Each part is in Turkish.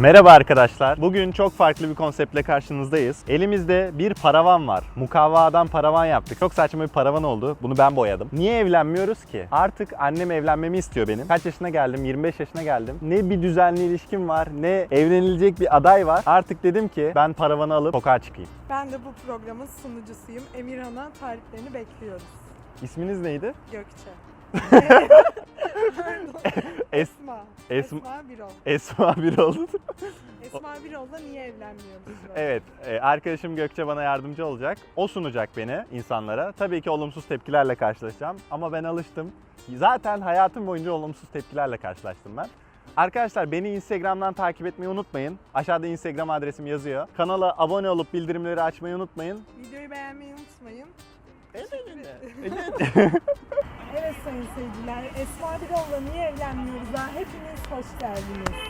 Merhaba arkadaşlar. Bugün çok farklı bir konseptle karşınızdayız. Elimizde bir paravan var. Mukavvadan paravan yaptık. Çok saçma bir paravan oldu. Bunu ben boyadım. Niye evlenmiyoruz ki? Artık annem evlenmemi istiyor benim. Kaç yaşına geldim? 25 yaşına geldim. Ne bir düzenli ilişkim var, ne evlenilecek bir aday var. Artık dedim ki ben paravanı alıp sokağa çıkayım. Ben de bu programın sunucusuyum. Emirhan'a tariflerini bekliyoruz. İsminiz neydi? Gökçe. Es Esma. Esma- Esma Birol. Esma Birol. Esma Birol'la niye evlenmiyoruz? böyle? Evet, e, arkadaşım Gökçe bana yardımcı olacak. O sunacak beni insanlara. Tabii ki olumsuz tepkilerle karşılaşacağım ama ben alıştım. Zaten hayatım boyunca olumsuz tepkilerle karşılaştım ben. Arkadaşlar beni Instagram'dan takip etmeyi unutmayın. Aşağıda Instagram adresim yazıyor. Kanala abone olup bildirimleri açmayı unutmayın. Videoyu beğenmeyi unutmayın. Evet. Sayın seyirciler, Esma Birol'la niye evlenmiyoruz? Ha? Hepiniz hoş geldiniz.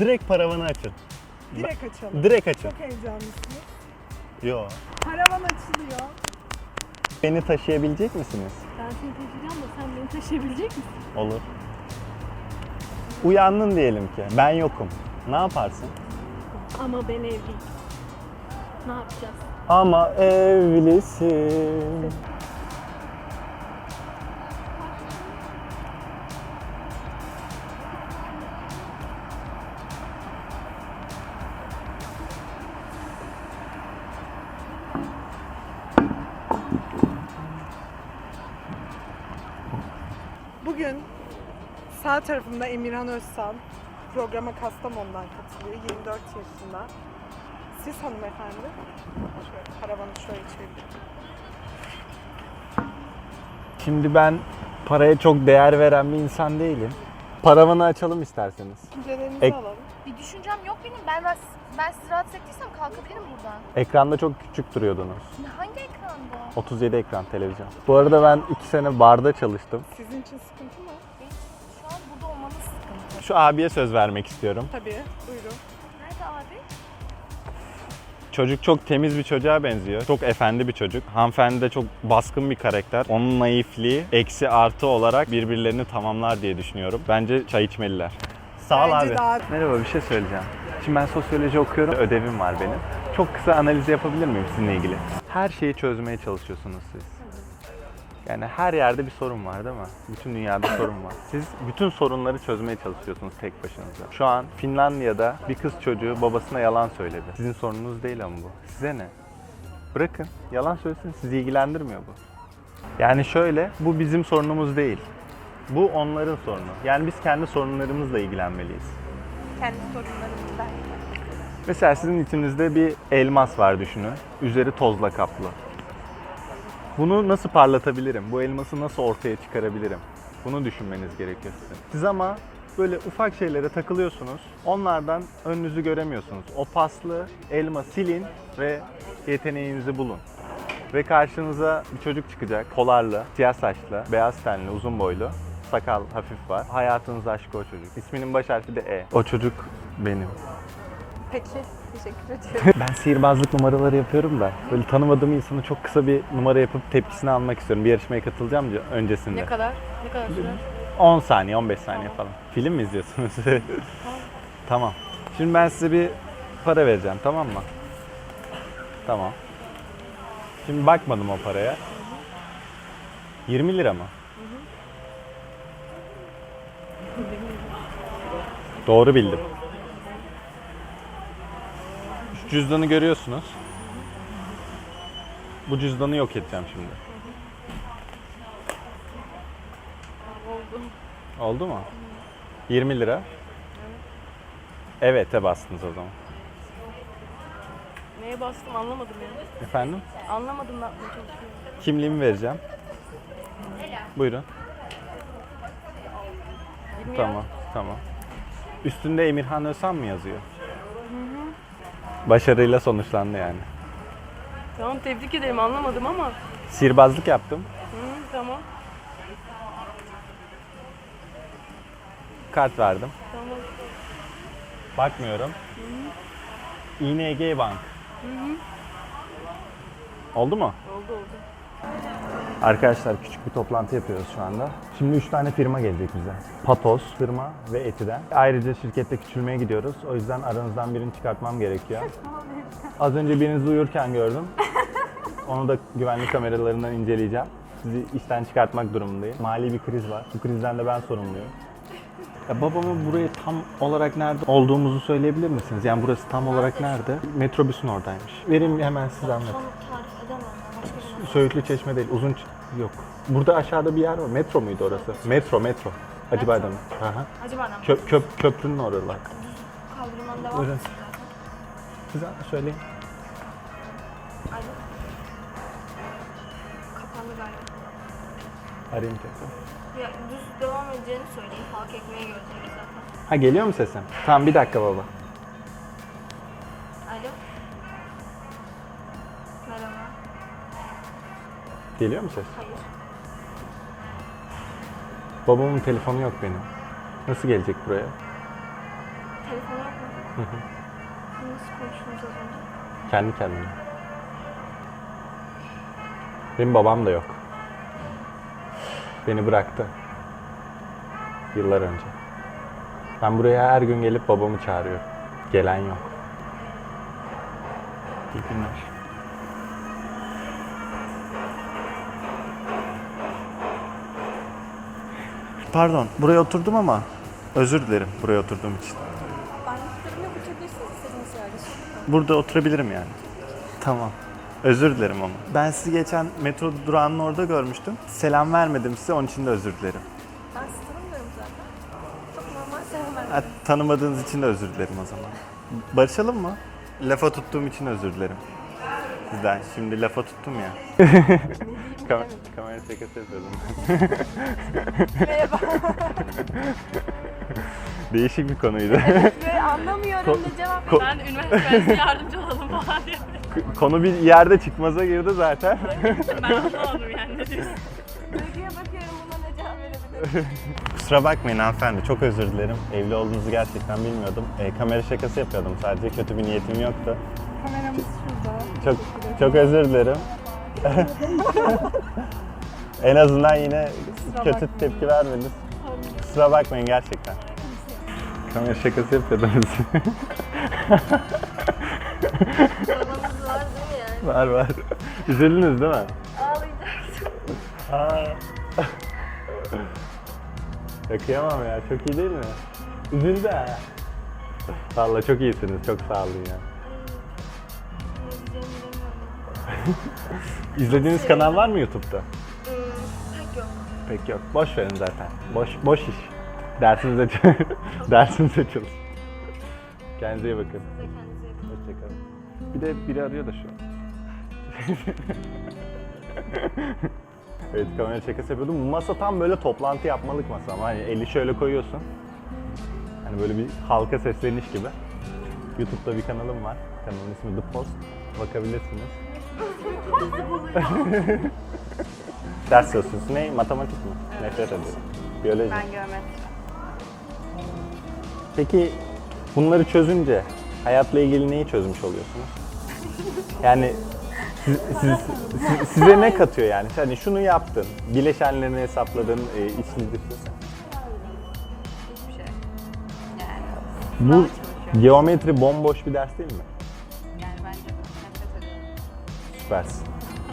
Direkt paravanı açın. Direkt açalım. Direkt açın. Çok heyecanlısınız. Yo. Paravan açılıyor. Beni taşıyabilecek misiniz? Ben seni taşıyacağım da sen beni taşıyabilecek misin? Olur. Uyandın diyelim ki. Ben yokum. Ne yaparsın? Ama ben evliyim. Ne yapacağız? Ama evlisin. Bugün sağ tarafımda Emirhan Özsal. Programa Kastamonu'dan katılıyor. 24 yaşında. Siz hanımefendi. Şöyle karavanı şöyle çevireyim. Şimdi ben paraya çok değer veren bir insan değilim. Paravanı açalım isterseniz. Düşüncelerinizi Ek- alalım. Bir düşüncem yok benim. Ben ben, ben sizi rahatsız ettiysem kalkabilirim buradan. Ekranda çok küçük duruyordunuz. Ne- Hangi ekranda? 37 ekran televizyon. Bu arada ben 2 sene barda çalıştım. Sizin için sıkıntı mı? Benim şu an burada olmanız sıkıntı. Şu abiye söz vermek istiyorum. Tabii. Buyurun. Nerede abi? Çocuk çok temiz bir çocuğa benziyor. Çok efendi bir çocuk. Hanımefendi de çok baskın bir karakter. Onun naifliği eksi artı olarak birbirlerini tamamlar diye düşünüyorum. Bence çay içmeliler. Sağ ol Bence abi. daha- Merhaba bir şey söyleyeceğim. Şimdi ben sosyoloji okuyorum. Ödevim var benim. Çok kısa analiz yapabilir miyim sizinle ilgili? Her şeyi çözmeye çalışıyorsunuz siz. Yani her yerde bir sorun var değil mi? Bütün dünyada sorun var. Siz bütün sorunları çözmeye çalışıyorsunuz tek başınıza. Şu an Finlandiya'da bir kız çocuğu babasına yalan söyledi. Sizin sorununuz değil ama bu. Size ne? Bırakın. Yalan söylesin. Sizi ilgilendirmiyor bu. Yani şöyle, bu bizim sorunumuz değil. Bu onların sorunu. Yani biz kendi sorunlarımızla ilgilenmeliyiz. Kendi sorunlarımızdan. Mesela sizin içinizde bir elmas var düşünün. Üzeri tozla kaplı. Bunu nasıl parlatabilirim? Bu elması nasıl ortaya çıkarabilirim? Bunu düşünmeniz gerekiyor sizin. Siz ama böyle ufak şeylere takılıyorsunuz. Onlardan önünüzü göremiyorsunuz. O paslı elma silin ve yeteneğinizi bulun. Ve karşınıza bir çocuk çıkacak. Polarlı, siyah saçlı, beyaz tenli, uzun boylu. Sakal hafif var. Hayatınız aşkı o çocuk. İsminin baş harfi de E. O çocuk benim. Peki. Teşekkür ederim. Ben sihirbazlık numaraları yapıyorum da böyle tanımadığım insanı çok kısa bir numara yapıp tepkisini almak istiyorum. Bir yarışmaya katılacağım öncesinde. Ne kadar? Ne kadar sürer? 10 saniye, 15 saniye falan. Film mi izliyorsunuz? tamam. Şimdi ben size bir para vereceğim tamam mı? Tamam. Şimdi bakmadım o paraya. 20 lira mı? Doğru bildim. Cüzdanı görüyorsunuz. Bu cüzdanı yok edeceğim şimdi. Oldu. Oldu mu? 20 lira. Evet'e bastınız o zaman. Neye bastım anlamadım ya. Efendim? Anlamadım ne yapmaya çalışıyorum. Kimliğimi vereceğim. Buyurun. Bilmiyorum. Tamam, tamam. Üstünde Emirhan Özhan mı yazıyor? Başarıyla sonuçlandı yani. Tamam tebrik ederim anlamadım ama. Sihirbazlık yaptım. Hı, tamam. Kart verdim. Tamam. Bakmıyorum. İğne Ege Bank. Oldu mu? Oldu oldu. Arkadaşlar küçük bir toplantı yapıyoruz şu anda. Şimdi 3 tane firma gelecek bize. Patos firma ve Eti'den. Ayrıca şirkette küçülmeye gidiyoruz. O yüzden aranızdan birini çıkartmam gerekiyor. Az önce birinizi uyurken gördüm. Onu da güvenlik kameralarından inceleyeceğim. Sizi işten çıkartmak durumundayım. Mali bir kriz var. Bu krizden de ben sorumluyum. Ya babamı buraya tam olarak nerede olduğumuzu söyleyebilir misiniz? Yani burası tam olarak nerede? Metrobüsün oradaymış. Vereyim hemen size anlatayım. Söğütlü Çeşme değil, uzun Ç- yok. Burada aşağıda bir yer var. Metro muydu orası? Metro, metro. Hacıbay'da mı? Hı hı. Acaba ne? Köp, köp, köprünün oralar. Kaldırımdan devam Buyurun. etsin zaten. Size söyleyin. Alo. Kapandı galiba. Arayayım tekrar. Ya düz devam edeceğini söyleyin. Halk ekmeğe göreceğiz zaten. Ha geliyor mu sesim? Tamam bir dakika baba. Geliyor mu ses? Hayır. Babamın telefonu yok benim. Nasıl gelecek buraya? Telefonu yok mu? Nasıl konuştunuz az önce? Kendi kendine. Benim babam da yok. Beni bıraktı. Yıllar önce. Ben buraya her gün gelip babamı çağırıyorum. Gelen yok. İyi günler. Pardon, buraya oturdum ama özür dilerim buraya oturduğum için. Burada oturabilirim yani. Tamam. Özür dilerim ama. Ben sizi geçen metro durağının orada görmüştüm. Selam vermedim size onun için de özür dilerim. Ben sizi tanımıyorum zaten. Çok normal sevmem. Ha, tanımadığınız için de özür dilerim o zaman. Barışalım mı? Lafa tuttuğum için özür dilerim. Sizden. Şimdi lafa tuttum ya. Kam kamera şakası yapıyordum. Merhaba. Değişik bir konuydu. Böyle anlamıyorum Ko- da cevap ko- Ben de üniversitede yardımcı olalım falan diye. konu bir yerde çıkmaza girdi zaten. Ben anlamadım yani ne diyorsun. Duyguya bakıyorum buna ne cevap verebilirim. Kusura bakmayın hanımefendi. Çok özür dilerim. Evli olduğunuzu gerçekten bilmiyordum. E, kamera şakası yapıyordum sadece. Kötü bir niyetim yoktu. Kameramız şurada. Çok çok özür dilerim. en azından yine kötü bakmayın. tepki vermediniz. Kusura bakmayın gerçekten. Kamera şakası yapıyordunuz. Babanız var değil mi yani? var var. Üzüldünüz değil mi? Ağlayacaksın. Aa. ya kıyamam ya. Çok iyi değil mi? Üzüldü ha. Valla çok iyisiniz. Çok sağ olun ya. İzlediğiniz kanal var mı YouTube'da? Hmm, pek yok. Pek yok. Boş verin zaten. Boş boş iş. Dersinize dersinize çalış. Kendinize iyi bakın. Size kendinize iyi bakın. Hoşçakalın. Bir de biri arıyor da şu an. evet kamera şakası yapıyordum. Masa tam böyle toplantı yapmalık masa ama hani eli şöyle koyuyorsun. Hani böyle bir halka sesleniş gibi. YouTube'da bir kanalım var. Kanalın ismi The Post. Bakabilirsiniz. Ders çalışıyorsun. Ne? Matematik mi? Nefret ediyorum. Biyoloji. Ben geometri. Peki bunları çözünce hayatla ilgili neyi çözmüş oluyorsunuz? Yani siz- siz- siz- size ne katıyor yani? Hani şunu yaptın, bileşenlerini hesapladın, e, dışını. Hiçbir şey. Yani Bu çalışıyorum. geometri bomboş bir ders değil mi? Süpersin.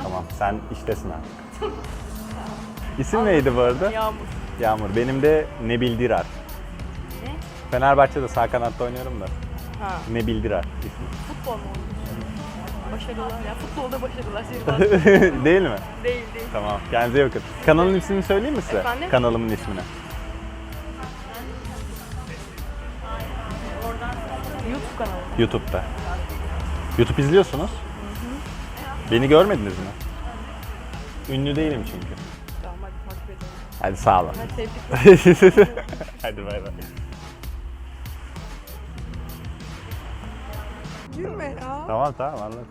Tamam, sen iştesin artık. İsim neydi bu arada? Yağmur. Yağmur. Benim de Nebil Dirar. Ne? Fenerbahçe'de sağ kanatta oynuyorum da. Ha. Nebil Dirar ismi. Futbol mu oynuyorsun? Başarılar. Ya futbolda başarılar. Sihirbaz değil mi? değil değil. Tamam. Kendinize iyi bakın. Kanalın ismini söyleyeyim mi size? Efendim? Kanalımın ismini. YouTube kanalı. YouTube'da. YouTube izliyorsunuz. Beni görmediniz mi? Ünlü değilim çünkü. Tamam hadi takip edelim. Hadi sağ olun. Hadi bay bay. Gülme ya. Tamam tamam anladım.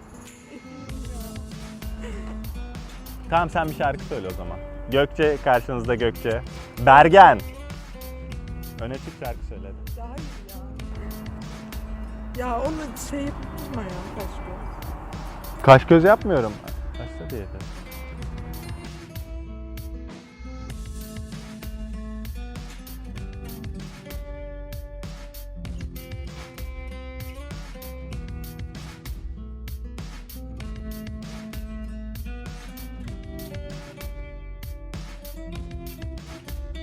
Tamam sen bir şarkı söyle o zaman. Gökçe karşınızda Gökçe. Bergen. Öne çık şarkı söyle hadi. Ya hayır ya. Ya onu şey yapma ya gün. Kaş göz yapmıyorum. Kaçta diye.